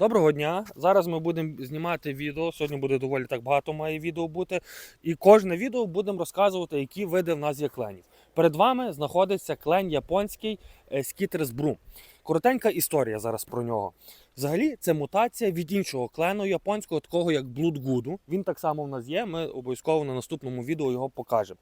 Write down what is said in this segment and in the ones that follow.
Доброго дня! Зараз ми будемо знімати відео. Сьогодні буде доволі так багато має відео бути. І кожне відео будемо розказувати, які види в нас є кленів. Перед вами знаходиться клен японський е, Скітерс Брум. Коротенька історія зараз про нього. Взагалі, це мутація від іншого клену японського, такого як Блудгуду. Він так само в нас є. Ми обов'язково на наступному відео його покажемо.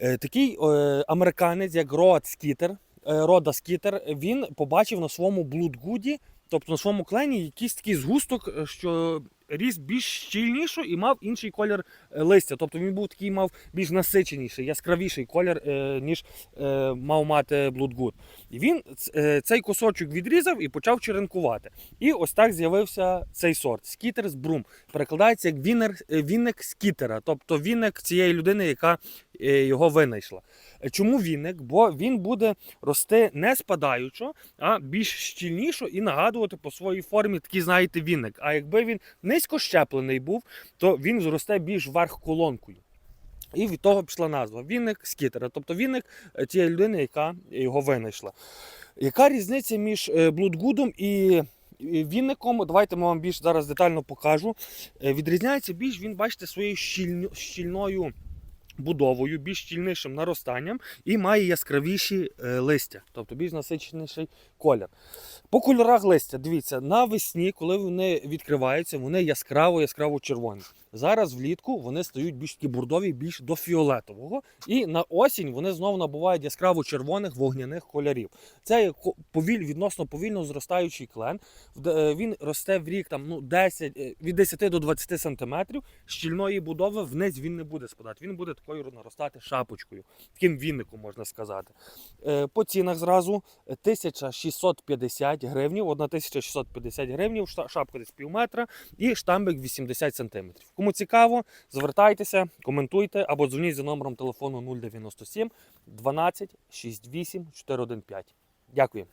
Е, Такий е, американець, як Роад Скітер, е, Рода Скітер, він побачив на своєму Блудгуді, тобто на своєму клені, якийсь такий згусток, е, що ріс більш щільніше і мав інший колір е, листя. Тобто він був такий, мав більш насиченіший, яскравіший колір, е, ніж е, мав мати Блудгуд. І він цей кусочок відрізав і почав черенкувати. І ось так з'явився цей сорт Скітерс Брум. Перекладається як вінер, віник скітера, тобто віник цієї людини, яка його винайшла. Чому віник? Бо він буде рости не спадаючо, а більш щільнішо і нагадувати по своїй формі такий, знаєте, віник. А якби він низько щеплений був, то він зросте більш вверх колонкою. І від того пішла назва віник скітера, тобто віник е, тієї людини, яка його винайшла. Яка різниця між е, блудгудом і вінником? Давайте ми вам більш зараз детально покажу. Е, Відрізняється більш він, бачите, своєю щільно- щільною будовою, більш щільнішим наростанням і має яскравіші е, листя, тобто більш насиченіший колір. По кольорах листя, дивіться, навесні, коли вони відкриваються, вони яскраво яскраво червоні. Зараз влітку вони стають більш такі бурдові, більш до фіолетового. І на осінь вони знову набувають яскраво червоних вогняних кольорів. Це повіль, відносно повільно зростаючий клен. Е, Він росте в рік там, ну, 10, е, від 10 до 20 сантиметрів. Щільної будови вниз він не буде спадати. Він буде такою наростати шапочкою, таким вінником можна сказати. Е, По цінах зразу е, 1650 гривнів, 1650 гривнів, шапка десь пів метра і штамбик 80 сантиметрів. Кому цікаво, звертайтеся, коментуйте або дзвоніть за номером телефону 097 12 68 415. Дякую.